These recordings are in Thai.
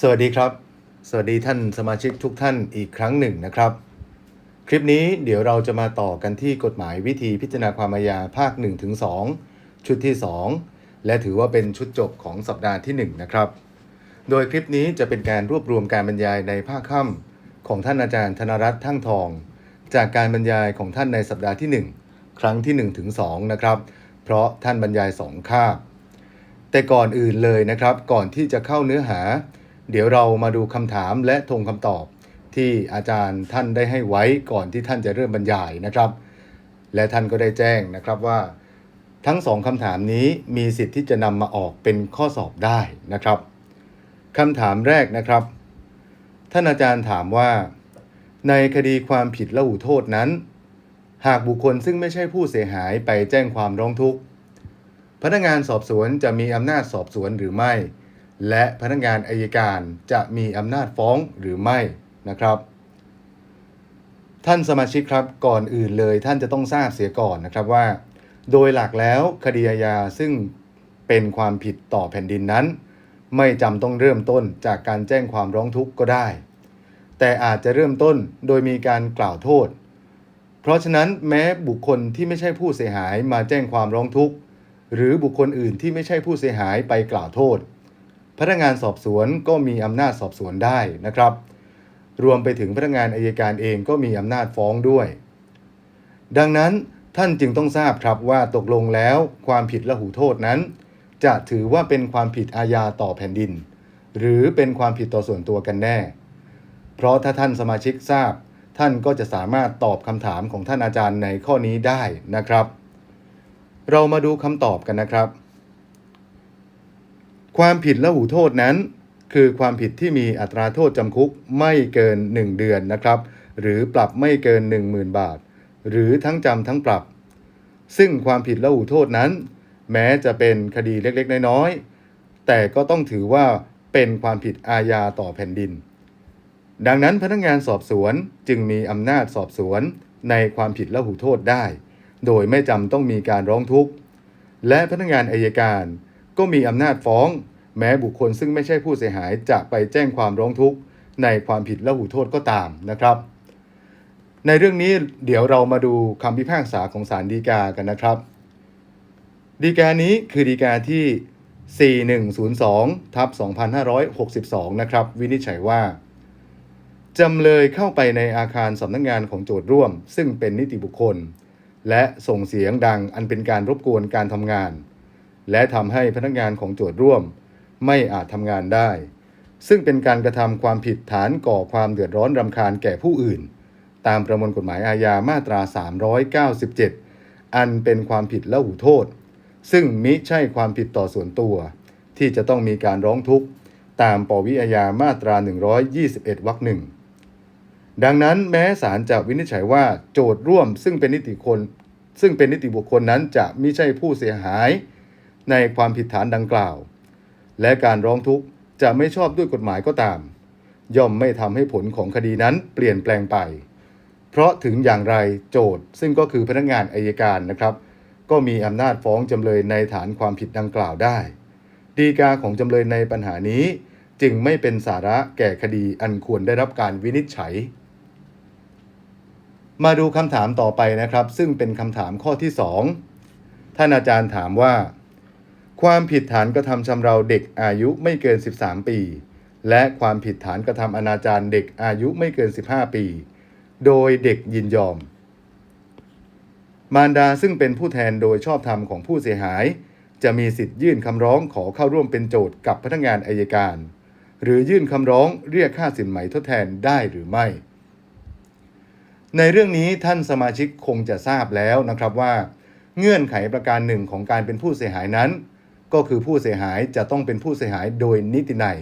สวัสดีครับ สวัสดีท่านสมาชิกทุกท่านอีกครั้งหนึ่งนะครับ คลิปนี้เดี๋ยวเราจะมาต่อกันที่กฎหมายวิธีพิจารณาความอาญาภาค1ถึง2ชุดที่ 2 และถือว่าเป็นชุดจบของสัปดาห์ที่ 1 นะครับ โดยคลิปนี้จะเป็นการรวบรวมการบรรยายในภาคค่ำของท่านอาจารย์ธนรัตน์ทั้งทอง จากการบรรยายของท่านในสัปดาห์ที่ 1 ครั้งที่1ถึง2นะครับ เพราะท่านบรรยาย2คาบแต่ก่อนอื่นเลยนะครับ ก่อนที่จะเข้าเนื้อหา เดี๋ยวเรามาดูคำถามและทงคำตอบที่อาจารย์ท่านได้ให้ไว้ก่อนที่ท่านจะเริ่มบรรยายนะครับ และท่านก็ได้แจ้งนะครับว่า ทั้งสองคำถามนี้มีสิทธิ์ที่จะนำมาออกเป็นข้อสอบได้นะครับคำถามแรกนะครับ ท่านอาจารย์ถามว่า ในคดีความผิดละหูโทษนั้น หากบุคคลซึ่งไม่ใช่ผู้เสียหายไปแจ้งความร้องทุกข์พนักงานสอบสวนจะมีอำนาจสอบสวนหรือไม่ และพนักงานอายการจะมีอำนาจฟ้องหรือไม่นะครับ ท่านสมาชิกครับก่อนอื่นเลยท่านจะต้องทราบเสียก่อนนะครับว่า โดยหลักแล้วคดีอาญาซึ่งเป็นความผิดต่อแผ่นดินนั้น ไม่จำต้องเริ่มต้นจากการแจ้งความร้องทุกข์ก็ได้ แต่อาจจะเริ่มต้นโดยมีการกล่าวโทษ เพราะฉะนั้นแม้บุคคลที่ไม่ใช่ผู้เสียหายมาแจ้งความร้องทุกข์หรือบุคคลอื่นที่ไม่ใช่ผู้เสียหายไปกล่าวโทษ พนักงานสอบสวนก็มีอำนาจสอบสวนได้นะครับ รวมไปถึงพนักงานอายการเองก็มีอำนาจฟ้องด้วย ดังนั้นท่านจึงต้องทราบครับว่าตกลงแล้วความผิดละหูโทษนั้น จะถือว่าเป็นความผิดอาญาต่อแผ่นดิน หรือเป็นความผิดต่อส่วนตัวกันแน่ เพราะถ้าท่านสมาชิกทราบ ท่านก็จะสามารถตอบคำถามของท่านอาจารย์ในข้อนี้ได้นะครับ เรามาดูคำตอบกันนะครับ ความผิดละหูโทษนั้น คือความผิดที่มีอัตราโทษจำคุกไม่เกิน 1 เดือนนะครับ หรือปรับไม่เกิน 10,000 บาท หรือทั้งจำทั้งปรับ ซึ่งความผิดละหูโทษนั้น แม้จะเป็นคดีเล็กๆ น้อยๆ แต่ก็ต้องถือว่าเป็นความผิดอาญาต่อแผ่นดิน ดังนั้นพนักงานสอบสวนจึงมีอำนาจสอบสวนในความผิดละหูโทษได้ โดยไม่จำต้องมีการร้องทุกข์ และพนักงานอายการ ก็มีอำนาจฟ้อง แม้บุคคลซึ่งไม่ใช่ผู้เสียหายจะไปแจ้งความร้องทุกข์ในความผิดและหูโทษก็ตามนะครับ ในเรื่องนี้เดี๋ยวเรามาดูคำพิพากษาของศาลฎีกากันนะครับฎีกานี้คือฎีกาที่ 4102ทับ2562 นะครับ วินิจฉัยว่า จำเลยเข้าไปในอาคารสำนักงงานของโจทย์ร่วม ซึ่งเป็นนิติบุคคล และส่งเสียงดังอันเป็นการรบกวนการทำงาน และทำให้พนักงานของโจทย์ร่วม ไม่อาจทำงานได้ ซึ่งเป็นการกระทำความผิดฐานก่อความเดือดร้อนรำคาญแก่ผู้อื่น ตามประมวลกฎหมายอาญามาตรา 397 อันเป็นความผิดละหูโทษ ซึ่งมิใช่ความผิดต่อส่วนตัว ที่จะต้องมีการร้องทุกข์ ตามปวิอาญามาตรา 121 วรรคหนึ่งดังนั้นแม้ศาลจะวินิจฉัยว่าโจทย์ร่วมซึ่งเป็นนิติคน ซึ่งเป็นนิติบุคคลนั้นจะมิใช่ผู้เสียหาย ในความผิดฐานดังกล่าว และการร้องทุกข์จะไม่ชอบด้วยกฎหมายก็ตาม ย่อมไม่ทำให้ผลของคดีนั้นเปลี่ยนแปลงไป เพราะถึงอย่างไรโจทย์ซึ่งก็คือพนักงานอายการนะครับ ก็มีอำนาจฟ้องจำเลยในฐานความผิดดังกล่าวได้ ดีกาของจำเลยในปัญหานี้จึงไม่เป็นสาระแก่คดีอันควรได้รับการวินิจฉัย มาดูคำถามต่อไปนะครับ ซึ่งเป็นคำถามข้อที่ 2 ท่านอาจารย์ถามว่า ความผิดฐานกระทำชำเราเด็กอายุไม่เกิน 13 ปี และความผิดฐานกระทำอนาจารเด็กอายุไม่เกิน 15 ปี โดยเด็กยินยอม มารดาซึ่งเป็นผู้แทนโดยชอบธรรมของผู้เสียหาย จะมีสิทธิ์ยื่นคำร้องขอเข้าร่วมเป็นโจทย์กับพนักงานอายการ หรือยื่นคำร้องเรียกค่าสินไหมทดแทนได้หรือไม่ ในเรื่องนี้ท่านสมาชิกคงจะทราบแล้วนะครับว่า เงื่อนไขประการหนึ่งของการเป็นผู้เสียหายนั้น ก็คือผู้เสียหายจะต้องเป็นผู้เสียหายโดยนิตินัย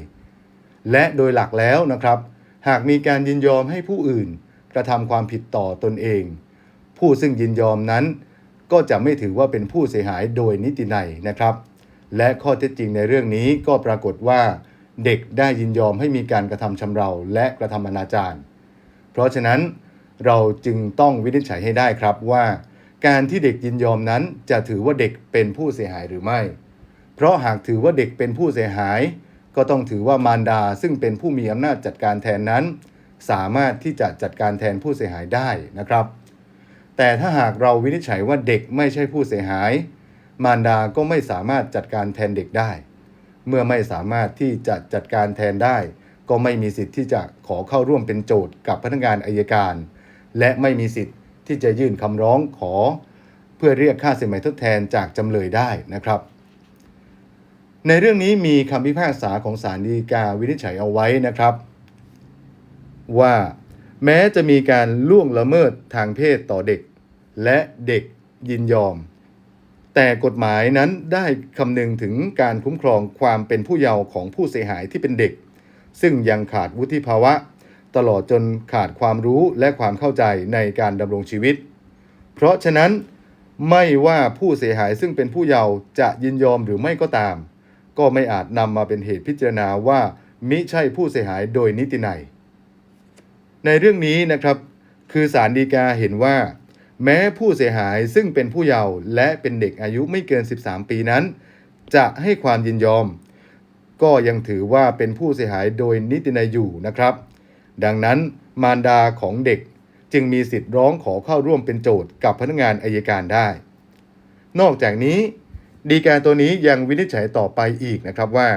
และโดยหลักแล้วนะครับ หากมีการยินยอมให้ผู้อื่นกระทำความผิดต่อตนเอง ผู้ซึ่งยินยอมนั้น ก็จะไม่ถือว่าเป็นผู้เสียหายโดยนิตินัยนะครับ และข้อเท็จจริงในเรื่องนี้ก็ปรากฏว่าเด็กได้ยินยอมให้มีการกระทำชำเราและกระทำอนาจารเพราะฉะนั้นเราจึงต้องวินิจฉัยให้ได้ครับว่า การที่เด็กยินยอมนั้นจะถือว่าเด็กเป็นผู้เสียหายหรือไม่ เพราะหากถือว่าเด็กเป็นผู้เสียหาย ก็ต้องถือว่ามารดาซึ่งเป็นผู้มีอำนาจจัดการแทนนั้น สามารถที่จะจัดการแทนผู้เสียหายได้นะครับ แต่ถ้าหากเราวินิจฉัยว่าเด็กไม่ใช่ผู้เสียหาย มารดาก็ไม่สามารถจัดการแทนเด็กได้ เมื่อไม่สามารถที่จะจัดการแทนได้ ก็ไม่มีสิทธิ์ที่จะขอเข้าร่วมเป็นโจทย์กับพนักงานอายการ และไม่มีสิทธิ์ที่จะยื่นคำร้องขอ เพื่อเรียกค่าสินไหมทดแทนจากจำเลยได้นะครับ ในเรื่องนี้มีคำพิพากษาของศาลฎีกาวินิจฉัยเอาไว้นะครับ ว่าแม้จะมีการล่วงละเมิดทางเพศต่อเด็ก และเด็กยินยอม แต่กฎหมายนั้นได้คำนึงถึงการคุ้มครองความเป็นผู้เยาว์ของผู้เสียหายที่เป็นเด็ก ซึ่งยังขาดวุฒิภาวะ ตลอดจนขาดความรู้และความเข้าใจในการดำรงชีวิต เพราะฉะนั้นไม่ว่าผู้เสียหายซึ่งเป็นผู้เยาว์จะยินยอมหรือไม่ก็ตาม ก็ไม่อาจนำมาเป็นเหตุพิจารณาว่ามิใช่ผู้เสียหายโดยนิตินัยในเรื่องนี้นะครับ คือศาลฎีกาเห็นว่า แม้ผู้เสียหายซึ่งเป็นผู้เยาว์และเป็นเด็กอายุไม่เกิน 13 ปีนั้น จะให้ความยินยอม ก็ยังถือว่าเป็นผู้เสียหายโดยนิตินัยอยู่นะครับ ดังนั้นมารดาของเด็กจึงมีสิทธิ์ร้องขอเข้าร่วมเป็นโจทย์กับพนักงานอายการได้ นอกจากนี้ ดีกาตัวนี้ยังวินิจฉัยต่อไปอีกนะครับว่า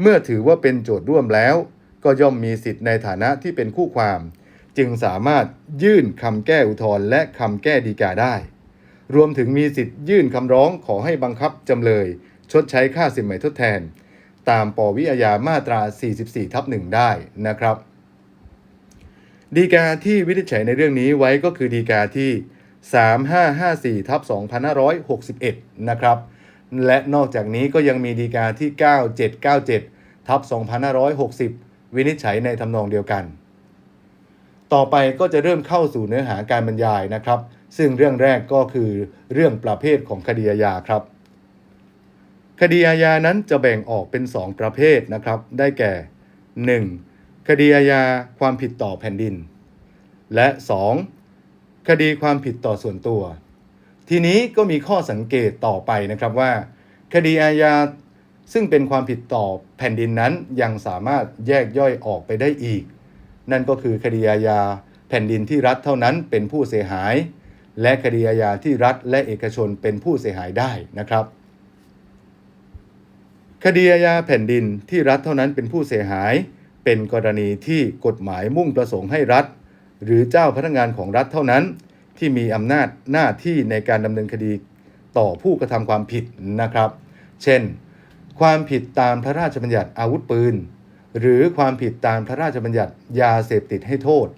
เมื่อถือว่าเป็นโจทย์ร่วมแล้ว ก็ย่อมมีสิทธิ์ในฐานะที่เป็นคู่ความ จึงสามารถยื่นคำแก้อุทธรณ์และคำแก้ดีกาได้ รวมถึงมีสิทธิ์ยื่นคำร้องขอให้บังคับจำเลย ชดใช้ค่าสินไหมทดแทน ตามปวิอาญามาตรา 44 ทับ1ได้นะครับ ดีกาที่วินิจฉัยในเรื่องนี้ไว้ก็คือดีกาที่ 3554ทับ2561 นะครับ และนอกจากนี้ก็ยังมีดีกาที่ 9797 ทับ 2560 วินิจฉัยในทำนองเดียวกัน ต่อไปก็จะเริ่มเข้าสู่เนื้อหาการบรรยายนะครับ ซึ่งเรื่องแรกก็คือเรื่องประเภทของคดีอาญาครับ คดีอาญานั้นจะแบ่งออกเป็น 2 ประเภทนะครับ ได้แก่ 1. คดีอาญาความผิดต่อแผ่นดิน และ 2. คดีความผิดต่อส่วนตัว ทีนี้ก็มีข้อสังเกตต่อไปนะครับว่า คดีอาญาซึ่งเป็นความผิดต่อแผ่นดินนั้นยังสามารถแยกย่อยออกไปได้อีก นั่นก็คือคดีอาญาแผ่นดินที่รัฐเท่านั้นเป็นผู้เสียหาย และคดีอาญาที่รัฐและเอกชนเป็นผู้เสียหายได้นะครับ คดีอาญาแผ่นดินที่รัฐเท่านั้นเป็นผู้เสียหาย เป็นกรณีที่กฎหมายมุ่งประสงค์ให้รัฐ หรือเจ้าพนักงานของรัฐเท่านั้น ที่มีอำนาจหน้าที่ในการดำเนินคดีต่อผู้กระทำความผิดนะครับ เช่น ความผิดตามพระราชบัญญัติอาวุธปืน หรือความผิดตามพระราชบัญญัติยาเสพติดให้โทษ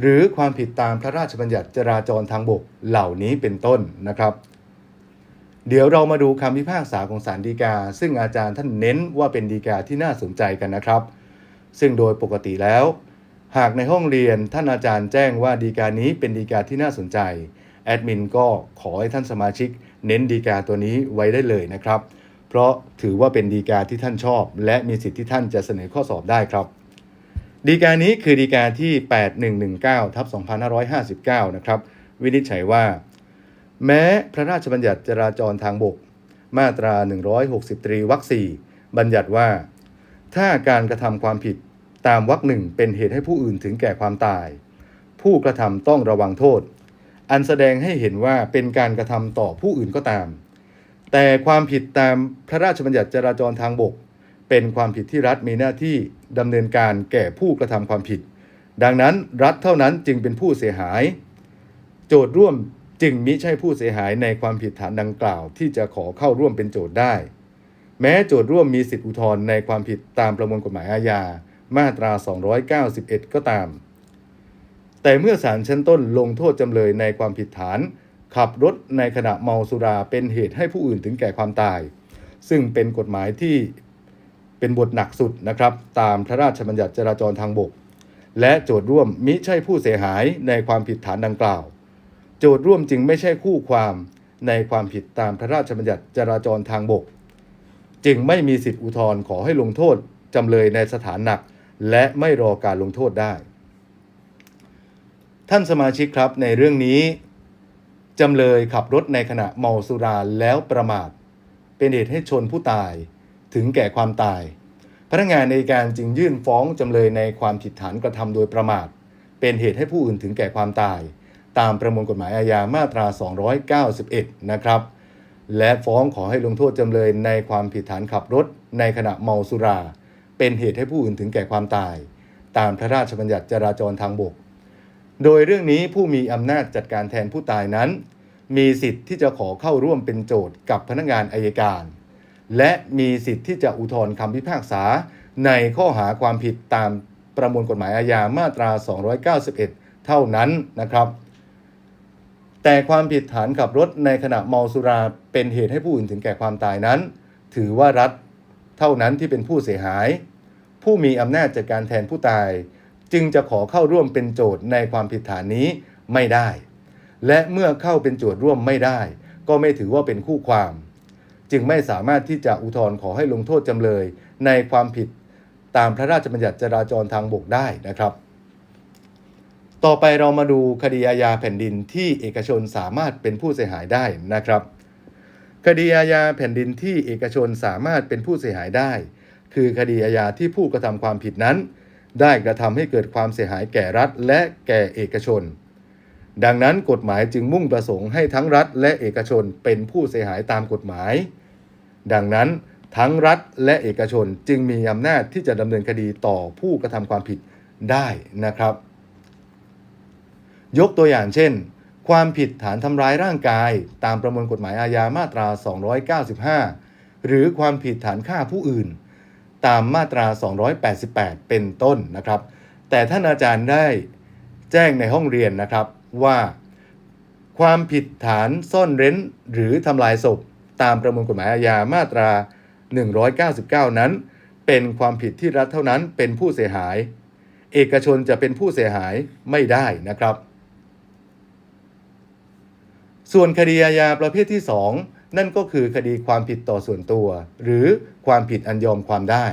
หรือความผิดตามพระราชบัญญัติจราจรทางบกเหล่านี้เป็นต้นนะครับ เดี๋ยวเรามาดูคำพิพากษาของศาลฎีกา ซึ่งอาจารย์ท่านเน้นว่าเป็นฎีกาที่น่าสนใจกันนะครับ ซึ่งโดยปกติแล้ว หากในห้องเรียนท่านอาจารย์แจ้งว่าฎีกานี้เป็นฎีกาที่น่าสนใจ แอดมินก็ขอให้ท่านสมาชิก เน้นฎีกาตัวนี้ไว้ได้เลยนะครับ เพราะถือว่าเป็นฎีกาที่ท่านชอบ และมีสิทธิ์ที่ท่านจะเสนอข้อสอบได้ครับฎีกานี้คือฎีกาที่ 8119ทับ2559 นะครับ วินิจฉัยว่า แม้พระราชบัญญัติจราจรทางบก มาตรา 160ตรีวรรคสี่บัญญัติว่า ถ้าการกระทำความผิด ตามวรรคหนึ่งเป็นเหตุให้ผู้อื่นถึงแก่ความตาย ผู้กระทำต้องระวังโทษ อันแสดงให้เห็นว่าเป็นการกระทำต่อผู้อื่นก็ตาม แต่ความผิดตามพระราชบัญญัติจราจรทางบก เป็นความผิดที่รัฐมีหน้าที่ดำเนินการแก่ผู้กระทำความผิด ดังนั้นรัฐเท่านั้นจึงเป็นผู้เสียหาย โจทย์ร่วมจึงมิใช่ผู้เสียหายในความผิดฐานดังกล่าว ที่จะขอเข้าร่วมเป็นโจทย์ได้ แม้โจทย์ร่วมมีสิทธิอุทธรณ์ในความผิดตามประมวลกฎหมายอาญา มาตรา 291 ก็ตาม แต่เมื่อศาลชั้นต้นลงโทษจำเลยในความผิดฐาน ขับรถในขณะเมาสุราเป็นเหตุให้ผู้อื่นถึงแก่ความตาย ซึ่งเป็นกฎหมายที่เป็นบทหนักสุดนะครับ ตามพระราชบัญญัติจราจรทางบก และโจทย์ร่วมมิใช่ผู้เสียหายในความผิดฐานดังกล่าว โจทย์ร่วมจึงไม่ใช่คู่ความในความผิดตามพระราชบัญญัติจราจรทางบก จึงไม่มีสิทธิอุทธรณ์ขอให้ลงโทษจำเลยในสถานหนัก และไม่รอการลงโทษได้ ท่านสมาชิกครับในเรื่องนี้ จำเลยขับรถในขณะเมาสุราแล้วประมาท เป็นเหตุให้ชนผู้ตายถึงแก่ความตาย พนักงานในการจึงยื่นฟ้องจำเลยในความผิดฐานกระทำโดยประมาท เป็นเหตุให้ผู้อื่นถึงแก่ความตาย ตามประมวลกฎหมายอาญามาตรา 291 นะครับ และฟ้องขอให้ลงโทษจำเลยในความผิดฐานขับรถในขณะเมาสุรา เป็นเหตุให้ผู้อื่นถึงแก่ความตาย ตามพระราชบัญญัติจราจรทางบก โดยเรื่องนี้ผู้มีอำนาจจัดการแทนผู้ตายนั้น มีสิทธิ์ที่จะขอเข้าร่วมเป็นโจทย์กับพนักงานอายการ และมีสิทธิ์ที่จะอุทธรณ์คำพิพากษาในข้อหาความผิดตามประมวลกฎหมายอาญามาตรา 291 เท่านั้นนะครับ แต่ความผิดฐานขับรถในขณะเมาสุราเป็นเหตุให้ผู้อื่นถึงแก่ความตายนั้น ถือว่ารัฐ เท่านั้นที่เป็นผู้เสียหาย ผู้มีอำนาจจัดการแทนผู้ตาย จึงจะขอเข้าร่วมเป็นโจทย์ในความผิดฐานนี้ไม่ได้ และเมื่อเข้าเป็นโจทย์ร่วมไม่ได้ ก็ไม่ถือว่าเป็นคู่ความ จึงไม่สามารถที่จะอุทธรณ์ขอให้ลงโทษจำเลยในความผิดตามพระราชบัญญัติจราจรทางบกได้นะครับ ต่อไปเรามาดูคดีอาญาแผ่นดินที่เอกชนสามารถเป็นผู้เสียหายได้นะครับ คดีอาญาแผ่นดินที่เอกชนสามารถเป็นผู้เสียหายได้ คือคดีอาญาที่ผู้กระทำความผิดนั้น ได้กระทำให้เกิดความเสียหายแก่รัฐและแก่เอกชน ดังนั้นกฎหมายจึงมุ่งประสงค์ให้ทั้งรัฐและเอกชนเป็นผู้เสียหายตามกฎหมาย ดังนั้นทั้งรัฐและเอกชนจึงมีอำนาจที่จะดำเนินคดีต่อผู้กระทำความผิดได้นะครับ ยกตัวอย่างเช่น ความผิดฐานทำร้ายร่างกาย ตามประมวลกฎหมายอาญามาตรา 295 หรือความผิดฐานฆ่าผู้อื่น ตามมาตรา 288 เป็นต้นนะครับ แต่ท่านอาจารย์ได้แจ้งในห้องเรียนนะครับว่า ความผิดฐานซ่อนเร้นหรือทำลายศพ ตามประมวลกฎหมายอาญามาตรา 199 นั้น เป็นความผิดที่รัฐเท่านั้นเป็นผู้เสียหาย เอกชนจะเป็นผู้เสียหายไม่ได้นะครับ ส่วนคดีอาญาประเภทที่ 2 นั่นก็คือคดีความผิดต่อส่วนตัว หรือความผิดอันยอมความได้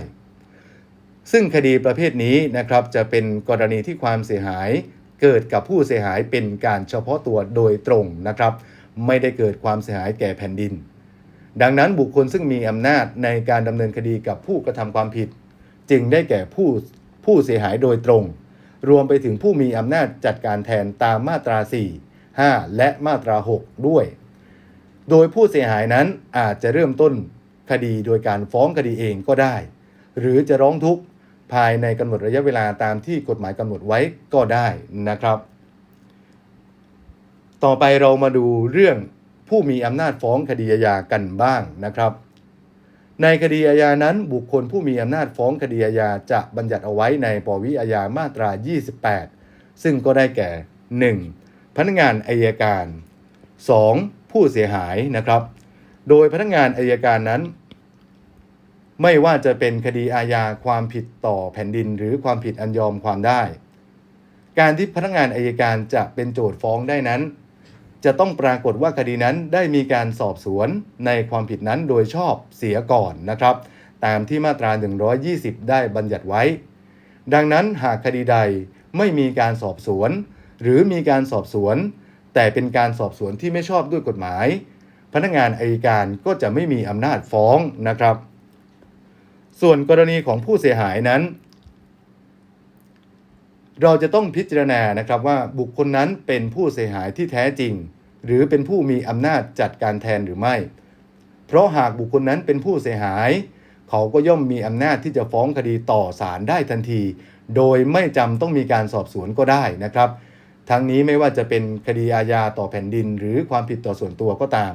ซึ่งคดีประเภทนี้นะครับจะเป็นกรณีที่ความเสียหาย เกิดกับผู้เสียหายเป็นการเฉพาะตัวโดยตรงนะครับ ไม่ได้เกิดความเสียหายแก่แผ่นดิน ดังนั้นบุคคลซึ่งมีอำนาจในการดำเนินคดีกับผู้กระทำความผิด จึงได้แก่ผู้ผู้เสียหายโดยตรง รวมไปถึงผู้มีอำนาจจัดการแทนตามมาตรา 4 5 และมาตรา 6 ด้วย โดยผู้เสียหายนั้นอาจจะเริ่มต้นคดีโดยการฟ้องคดีเองก็ได้ หรือจะร้องทุกข์ภายในกำหนดระยะเวลาตามที่กฎหมายกำหนดไว้ก็ได้นะครับ ต่อไปเรามาดูเรื่องผู้มีอำนาจฟ้องคดีอาญากันบ้างนะครับ ในคดีอาญานั้นบุคคลผู้มีอำนาจฟ้องคดีอาญาจะบัญญัติเอาไว้ในปวิอาญามาตรา 28 ซึ่งก็ได้แก่ 1. พนักงานอายการ 2. ผู้เสียหายนะครับ โดยพนักงานอายการนั้น ไม่ว่าจะเป็นคดีอาญาความผิดต่อแผ่นดิน หรือความผิดอันยอมความได้ การที่พนักงานอายการจะเป็นโจทย์ฟ้องได้นั้น จะต้องปรากฏว่าคดีนั้นได้มีการสอบสวนในความผิดนั้นโดยชอบเสียก่อนนะครับ ตามที่มาตรา 120 ได้บัญญัติไว้ ดังนั้นหากคดีใดไม่มีการสอบสวน หรือมีการสอบสวน แต่เป็นการสอบสวนที่ไม่ชอบด้วยกฎหมาย พนักงานอายการก็จะไม่มีอำนาจฟ้องนะครับ ส่วนกรณีของผู้เสียหายนั้น เราจะต้องพิจารณานะครับว่าบุคคลนั้นเป็นผู้เสียหายที่แท้จริง หรือเป็นผู้มีอำนาจจัดการแทนหรือไม่ เพราะหากบุคคลนั้นเป็นผู้เสียหาย เขาก็ย่อมมีอำนาจที่จะฟ้องคดีต่อศาลได้ทันที โดยไม่จำต้องมีการสอบสวนก็ได้นะครับ ทั้งนี้ไม่ว่าจะเป็นคดีอาญาต่อแผ่นดิน หรือความผิดต่อส่วนตัวก็ตาม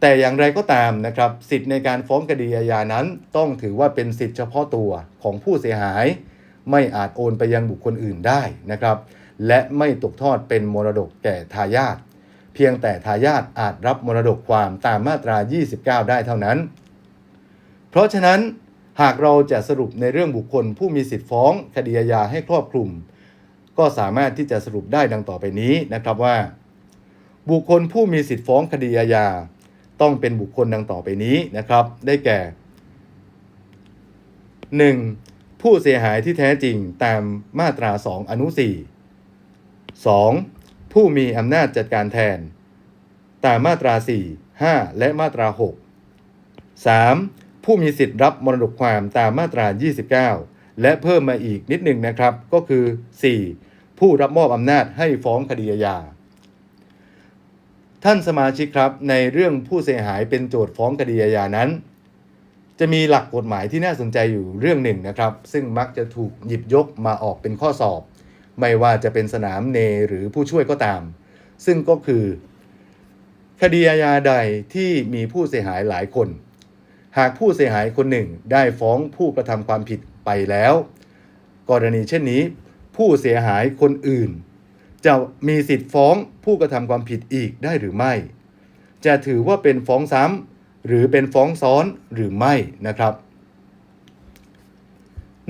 แต่อย่างไรก็ตามนะครับ สิทธิ์ในการฟ้องคดีอาญานั้น ต้องถือว่าเป็นสิทธิเฉพาะตัวของผู้เสียหาย ไม่อาจโอนไปยังบุคคลอื่นได้นะครับ และไม่ตกทอดเป็นมรดกแก่ทายาทเพียงแต่ทายาทอาจรับมรดกความตามมาตรา 29 ได้เท่านั้น เพราะฉะนั้นหากเราจะสรุปในเรื่องบุคคลผู้มีสิทธิฟ้องคดีอาญาให้ครอบคลุม ก็สามารถที่จะสรุปได้ดังต่อไปนี้นะครับว่า บุคคลผู้มีสิทธิฟ้องคดีอาญาต้องเป็นบุคคลดังต่อไปนี้นะครับ ได้แก่ 1. ผู้เสียหายที่แท้จริงตามมาตรา 2 อนุ 4 2. ผู้มีอำนาจจัดการแทน ตามมาตรา 4 5 และมาตรา 6 3. ผู้มีสิทธิ์รับมรดกความตามมาตรา 29 และเพิ่มมาอีกนิดหนึ่งนะครับก็คือ 4. ผู้รับมอบอำนาจให้ฟ้องคดีอาญาท่านสมาชิกครับในเรื่องผู้เสียหายเป็นโจทย์ฟ้องคดีอาญานั้น จะมีหลักกฎหมายที่น่าสนใจอยู่เรื่องหนึ่งนะครับ ซึ่งมักจะถูกหยิบยกมาออกเป็นข้อสอบ ไม่ว่าจะเป็นสนามเนหรือผู้ช่วยก็ตาม ซึ่งก็คือ คดีอาญาใดที่มีผู้เสียหายหลายคน หากผู้เสียหายคนหนึ่งได้ฟ้องผู้กระทำความผิด ไปแล้ว กรณีเช่นนี้ ผู้เสียหายคนอื่น จะมีสิทธิ์ฟ้องผู้กระทำความผิดอีกได้หรือไม่ จะถือว่าเป็นฟ้องซ้ำหรือเป็นฟ้องซ้อนหรือไม่นะครับ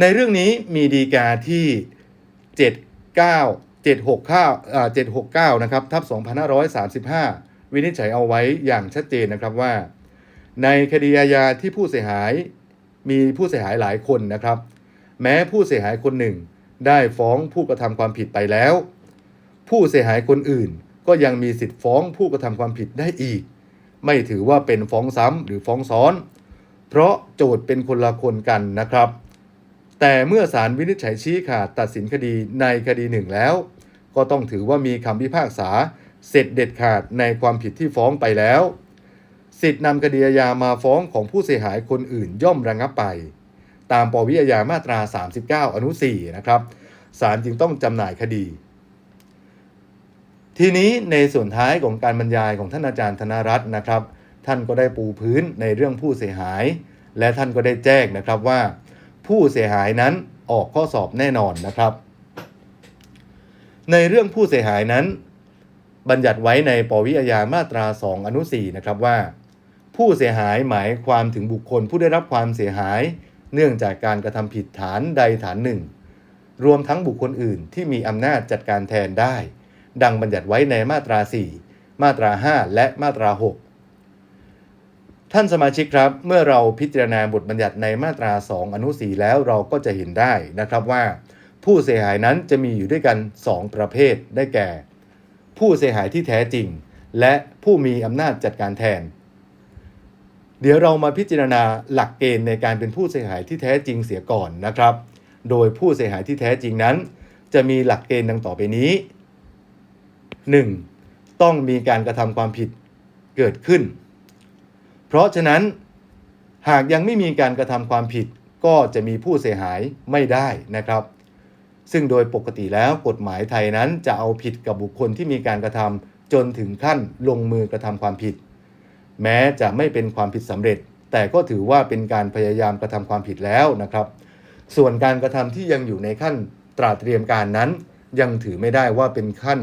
ในเรื่องนี้มีดีกาที่ 79 769อ่า769 นะครับ ทับ 2535 วินิจฉัยเอาไว้อย่างชัดเจนนะครับว่า ในคดีอาญาที่ผู้เสียหาย มีผู้เสียหายหลายคนนะครับ แม้ผู้เสียหายคนหนึ่ง ได้ฟ้องผู้กระทำความผิดไปแล้ว ผู้เสียหายคนอื่น ก็ยังมีสิทธิ์ฟ้องผู้กระทำความผิดได้อีก ไม่ถือว่าเป็นฟ้องซ้ำหรือฟ้องซ้อน เพราะโจทย์เป็นคนละคนกันนะครับ แต่เมื่อศาลวินิจฉัยชี้ขาดตัดสินคดีในคดีหนึ่งแล้ว ก็ต้องถือว่ามีคำพิพากษาเสร็จเด็ดขาดในความผิดที่ฟ้องไปแล้ว สิทธินำคดีอาญามาฟ้องของผู้เสียหายคนอื่นย่อมระงับไป ตามปวิอาญามาตรา 39 อนุ 4 นะครับศาลจึงต้องจำหน่ายคดี ทีนี้ในส่วนท้ายของการบรรยายของท่านอาจารย์ธนรัตน์นะครับ ท่านก็ได้ปูพื้นในเรื่องผู้เสียหาย และท่านก็ได้แจ้งนะครับว่า ผู้เสียหายนั้นออกข้อสอบแน่นอนนะครับ ในเรื่องผู้เสียหายนั้น บัญญัติไว้ในปวิอาญามาตรา 2 อนุ 4 นะครับว่า ผู้เสียหายหมายความถึงบุคคลผู้ได้รับความเสียหาย เนื่องจากการกระทำผิดฐานใดฐานหนึ่ง รวมทั้งบุคคลอื่นที่มีอำนาจจัดการแทนได้ ดังบัญญัติไว้ในมาตรา 4 มาตรา 5 และมาตรา 6 ท่านสมาชิกครับ เมื่อเราพิจารณาบทบัญญัติในมาตรา 2 อนุ 4 แล้วเราก็จะเห็นได้นะครับว่า ผู้เสียหายนั้นจะมีอยู่ด้วยกัน 2 ประเภทได้แก่ ผู้เสียหายที่แท้จริง และผู้มีอำนาจจัดการแทน เดี๋ยวเรามาพิจารณาหลักเกณฑ์ในการเป็นผู้เสียหายที่แท้จริงเสียก่อนนะครับ โดยผู้เสียหายที่แท้จริงนั้น จะมีหลักเกณฑ์ดังต่อไปนี้ 1. ต้องมีการกระทำความผิดเกิดขึ้น เพราะฉะนั้นหากยังไม่มีการกระทำความผิดก็จะมีผู้เสียหายไม่ได้นะครับ ซึ่งโดยปกติแล้วกฎหมายไทยนั้นจะเอาผิดกับบุคคลที่มีการกระทำจนถึงขั้นลงมือกระทำความผิด แม้จะไม่เป็นความผิดสำเร็จ แต่ก็ถือว่าเป็นการพยายามกระทำความผิดแล้วนะครับ ส่วนการกระทำที่ยังอยู่ในขั้นตราเตรียมการนั้น ยังถือไม่ได้ว่าเป็นขั้น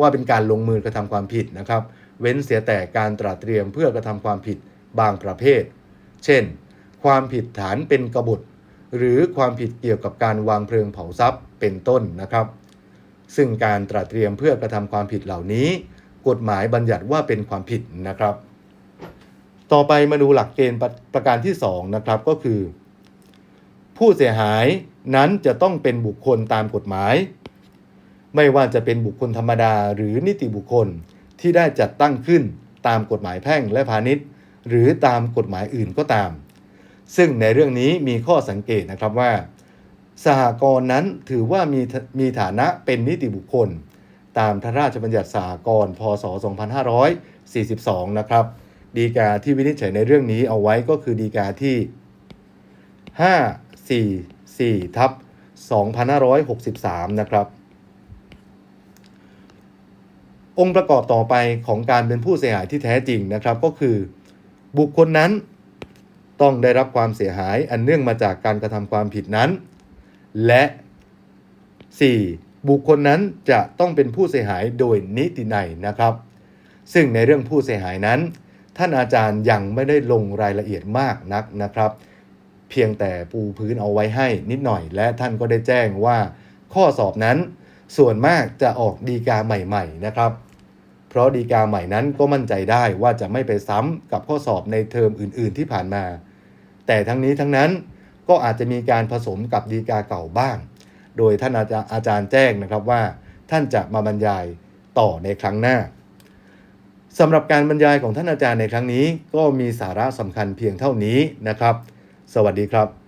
ว่าเป็นการลงมือกระทำความผิดนะครับ เว้นเสียแต่การตราเตรียมเพื่อกระทำความผิดบางประเภท เช่น ความผิดฐานเป็นกบฏ หรือความผิดเกี่ยวกับการวางเพลิงเผาทรัพย์เป็นต้นนะครับ ซึ่งการตราเตรียมเพื่อกระทำความผิดเหล่านี้ กฎหมายบัญญัติว่าเป็นความผิดนะครับ ต่อไปมาดูหลักเกณฑ์ประประการที่2นะครับก็คือ ผู้เสียหายนั้นจะต้องเป็นบุคคลตามกฎหมาย ไม่ว่าจะเป็นบุคคลธรรมดาหรือนิติบุคคลที่ได้จัดตั้งขึ้นตามกฎหมายแพ่งและพาณิชย์ หรือตามกฎหมายอื่นก็ตาม ซึ่งในเรื่องนี้มีข้อสังเกตนะครับว่า สหกรณ์นั้นถือว่ามีมีฐานะเป็นนิติบุคคล ตามพระราชบัญญัติสหกรณ์พศ 2542 นะครับ ดีกาที่วินิจฉัยในเรื่องนี้เอาไว้ก็คือดีกาที่ 544ทับ2563 นะครับ องค์ประกอบต่อไปของการเป็นผู้เสียหายที่แท้จริงนะครับ ก็คือ บุคคลนั้นต้องได้รับความเสียหายอันเนื่องมาจากการกระทำความผิดนั้น และ 4. บุคคลนั้นจะต้องเป็นผู้เสียหายโดยนิตินัยนะครับ ซึ่งในเรื่องผู้เสียหายนั้น ท่านอาจารย์ยังไม่ได้ลงรายละเอียดมากนักนะครับ เพียงแต่ปูพื้นเอาไว้ให้นิดหน่อย และท่านก็ได้แจ้งว่า ข้อสอบนั้นส่วนมากจะออกดีกาใหม่ๆนะครับ เพราะดีกาใหม่นั้นก็มั่นใจได้ว่าจะไม่ไปซ้ำกับข้อสอบในเทอมอื่น ๆ ที่ผ่านมา แต่ทั้งนี้ทั้งนั้นก็อาจจะมีการผสมกับดีกาเก่าบ้าง โดยท่านอาจารย์อาจารย์แจ้งนะครับว่า ท่านจะมาบรรยายต่อในครั้งหน้า สำหรับการบรรยายของท่านอาจารย์ในครั้งนี้ ก็มีสาระสำคัญเพียงเท่านี้นะครับ สวัสดีครับ